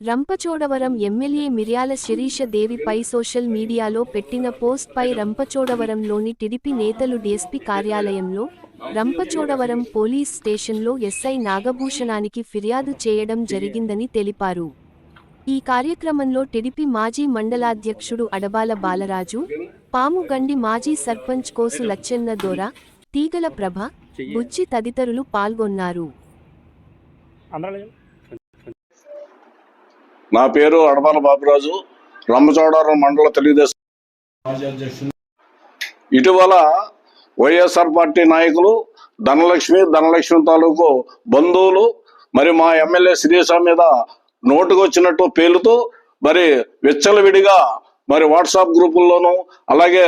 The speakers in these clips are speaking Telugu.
రంపచోడవరం ఎమ్మెల్యే మిర్యాల శిరీష దేవిపై సోషల్ మీడియాలో పెట్టిన పోస్ట్పై రంపచోడవరంలోని టిడిపి నేతలు డీఎస్పీ కార్యాలయంలో రంపచోడవరం పోలీస్ స్టేషన్లో ఎస్ఐ నాగభూషణానికి ఫిర్యాదు చేయడం జరిగిందని తెలిపారు. ఈ కార్యక్రమంలో టిడిపి మాజీ మండలాధ్యక్షుడు అడబాల బాలరాజు పాముగండి మాజీ సర్పంచ్ కోసు లచ్చెన్న దోర తీగల ప్రభ బుజ్జి తదితరులు పాల్గొన్నారు. అందరూ నా పేరు అడపాల బాబురాజు రంపచోడవరం మండల తెలుగుదేశం మాజీ ఇటీవల వైఎస్ఆర్ పార్టీ నాయకులు ధనలక్ష్మి ధనలక్ష్మి తాలూకు బంధువులు మరి మా ఎమ్మెల్యే శిరీష మీద నోటుకు వచ్చినట్టు పేలుతూ మరి విచ్చలవిడిగా మరి వాట్సాప్ గ్రూపుల్లోనూ అలాగే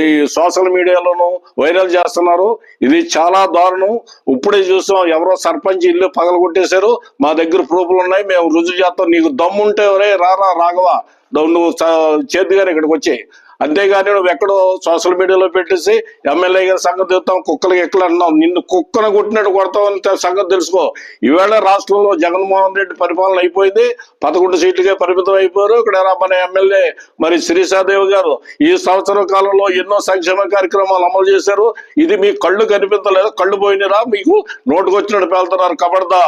ఈ సోషల్ మీడియాలోనూ వైరల్ చేస్తున్నారు. ఇది చాలా దారుణం. ఇప్పుడే చూసాం ఎవరో సర్పంచ్ ఇల్లు పగలగొట్టేశారు. మా దగ్గర ప్రూఫ్లు ఉన్నాయి. మేము రుజువు చేస్తాం. నీకు దమ్ముంటే రే రారా రాఘవ. ద- నువ్వు చేతిగానే ఇక్కడికి వచ్చాయి. అంతేగాని నువ్వు ఎక్కడో సోషల్ మీడియాలో పెట్టేసి ఎమ్మెల్యే గారి సంగతి చెప్తాం కుక్కలకి ఎక్కడ అంటున్నాం నిన్ను కుక్కను కొట్టినట్టు కొడతావు అని సంగతి తెలుసుకో. ఈవేళ రాష్ట్రంలో జగన్మోహన్ రెడ్డి పరిపాలన అయిపోయింది పదకొండు సీట్లుగా పరిమితం అయిపోయారు. ఇక్కడ మన ఎమ్మెల్యే మరి శ్రీశాదేవి గారు ఈ సంవత్సరం కాలంలో ఎన్నో సంక్షేమ కార్యక్రమాలు అమలు చేశారు. ఇది మీ కళ్ళు కనిపించలేదు కళ్ళు పోయినరా మీకు నోటుకొచ్చినట్టు పేలుతున్నారు కబడదా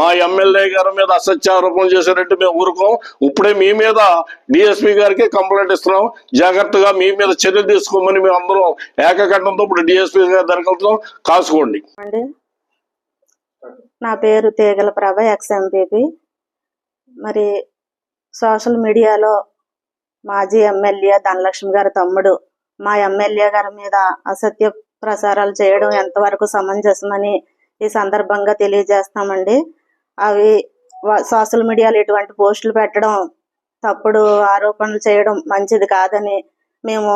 మా ఎమ్మెల్యే గారి మీద అసత్యారోపణ చేశారంటే మేము ఊరుకోం. ఇప్పుడే మీ మీద డిఎస్పీ గారికి కంప్లైంట్ ఇస్తున్నాం. జాగ్రత్త జాగ్రత్తగా మీ మీద చర్యలు తీసుకోమని మేము అందరం ఏకకంఠంతో ఇప్పుడు డిఎస్పీ గారి కాసుకోండి. నా పేరు తీగల ప్రభ ఎక్స్ ఎంపీపీ మరి సోషల్ మీడియాలో మాజీ ఎమ్మెల్యే ధనలక్ష్మి గారి తమ్ముడు. మా ఎమ్మెల్యే గారి మీద అసత్య ప్రసారాలు చేయడం ఎంతవరకు సమంజసమని ఈ సందర్భంగా తెలియజేస్తామండి. అవి సోషల్ మీడియాలో ఇటువంటి పోస్టులు పెట్టడం తప్పుడు ఆరోపణలు చేయడం మంచిది కాదని మేము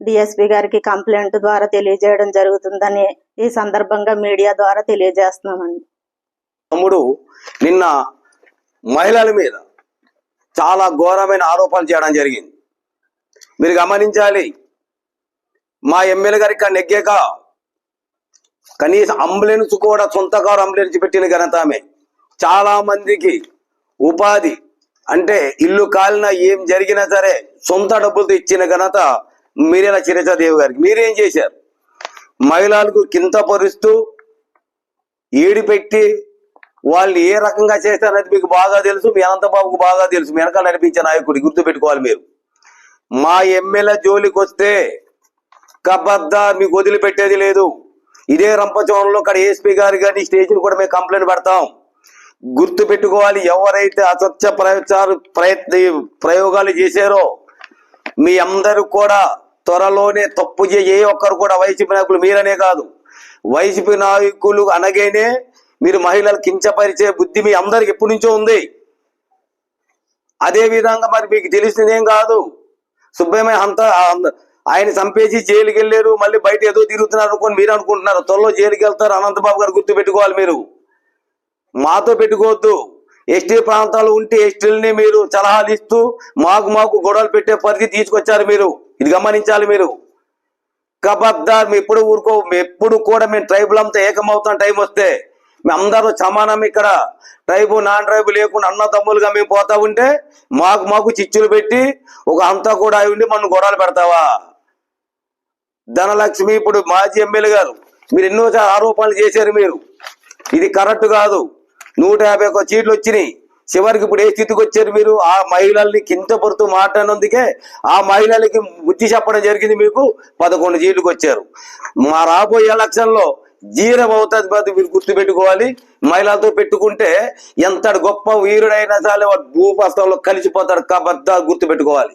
డిఎస్పి గారికి కంప్లైంట్ ద్వారా తెలియజేయడం జరుగుతుందని ఈ సందర్భంగా మీడియా ద్వారా తెలియజేస్తున్నామండి. తమ్ముడు నిన్న మహిళల మీద చాలా ఘోరమైన ఆరోపణలు చేయడం జరిగింది. మీరు గమనించాలి మా ఎమ్మెల్యే గారి ఇక్కడ నెగ్గాక కనీసం అంబులెన్స్ కూడా సొంత కారు అంబులెన్స్ పెట్టిన ఘనత ఆమె. చాలా మందికి ఉపాధి అంటే ఇల్లు కాలిన ఏం జరిగినా సరే సొంత డబ్బులతో ఇచ్చిన ఘనత మీరేలా చిరచాదేవి గారికి. మీరేం చేశారు? మహిళలకు కింతపరుస్తూ ఏడి పెట్టి వాళ్ళు ఏ రకంగా చేస్తారనేది మీకు బాగా తెలుసు మీ అనంతబాబుకు బాగా తెలుసు మీ వెనకాల నడిపించే నాయకుడికి గుర్తు పెట్టుకోవాలి మీరు. మా ఎమ్మెల్యే జోలికి వస్తే కబద్దా మీకు వదిలిపెట్టేది లేదు. ఇదే రంపచోరంలో అక్కడ ఏఎస్పీ గారు కానీ స్టేషన్ కూడా మేము కంప్లైంట్ పెడతాం. గుర్తు పెట్టుకోవాలి ఎవరైతే అసత్య ప్రచార ప్రయత్న ప్రయోగాలు చేశారో మీ అందరూ కూడా త్వరలోనే తప్పు చేయ ఒక్కరు కూడా వైసీపీ నాయకులు మీరనే కాదు. వైసీపీ నాయకులు అనగానే మీరు మహిళలు కించపరిచే బుద్ధి మీ అందరికి ఎప్పటి నుంచో ఉంది. అదే విధంగా మరి మీకు తెలిసిందేం కాదు. సుబ్బయ్య అంత ఆయన చంపేసి జైలుకి వెళ్ళారు మళ్ళీ బయట ఏదో తిరుగుతున్నారు అనుకోని మీరు అనుకుంటున్నారు. త్వరలో జైలుకి వెళ్తారు అనంతబాబు గారు గుర్తు పెట్టుకోవాలి మీరు. మాతో పెట్టుకోవద్దు. ఎస్టీ ప్రాంతాలు ఉంటే ఎస్టీలని మీరు సలహాలు ఇస్తూ మాకు మాకు గొడవలు పెట్టే పరిస్థితి తీసుకొచ్చారు మీరు. ఇది గమనించాలి మీరు. కబద్దార్ మీ ఎప్పుడు ఊరుకో ఎప్పుడు కూడా మేము ట్రైబుల్ అంతా ఏకమవుతాం టైం వస్తే. మేము అందరూ సమానం ఇక్కడ. ట్రైబు నాన్ ట్రైబు లేకుండా అన్న తమ్ములుగా మేము పోతా ఉంటే మాకు మాకు చిచ్చులు పెట్టి ఒక అంతా కూడా అయి ఉండి మనం గొడవలు పెడతావా? ధనలక్ష్మి ఇప్పుడు మాజీ ఎమ్మెల్యే గారు మీరు ఎన్నోసారి ఆరోపణలు చేశారు మీరు. ఇది కరెక్ట్ కాదు. నూట యాభై ఒక్క సీట్లు వచ్చినాయి చివరికి ఇప్పుడు ఏ స్థితికి వచ్చారు మీరు? ఆ మహిళల్ని కించపరుతూ మాట్లాడినందుకే ఆ మహిళలకి బుద్ధి చెప్పడం జరిగింది మీకు. పదకొండు సీట్లకు వచ్చారు మా రాబోయే ఎలక్షన్లో జీరం అవుతుంది మీరు గుర్తు పెట్టుకోవాలి మహిళలతో పెట్టుకుంటే ఎంత గొప్ప వీరుడైనా సరే వాడు భూపస్థంలో కలిసిపోతాడు కాబట్టి గుర్తు పెట్టుకోవాలి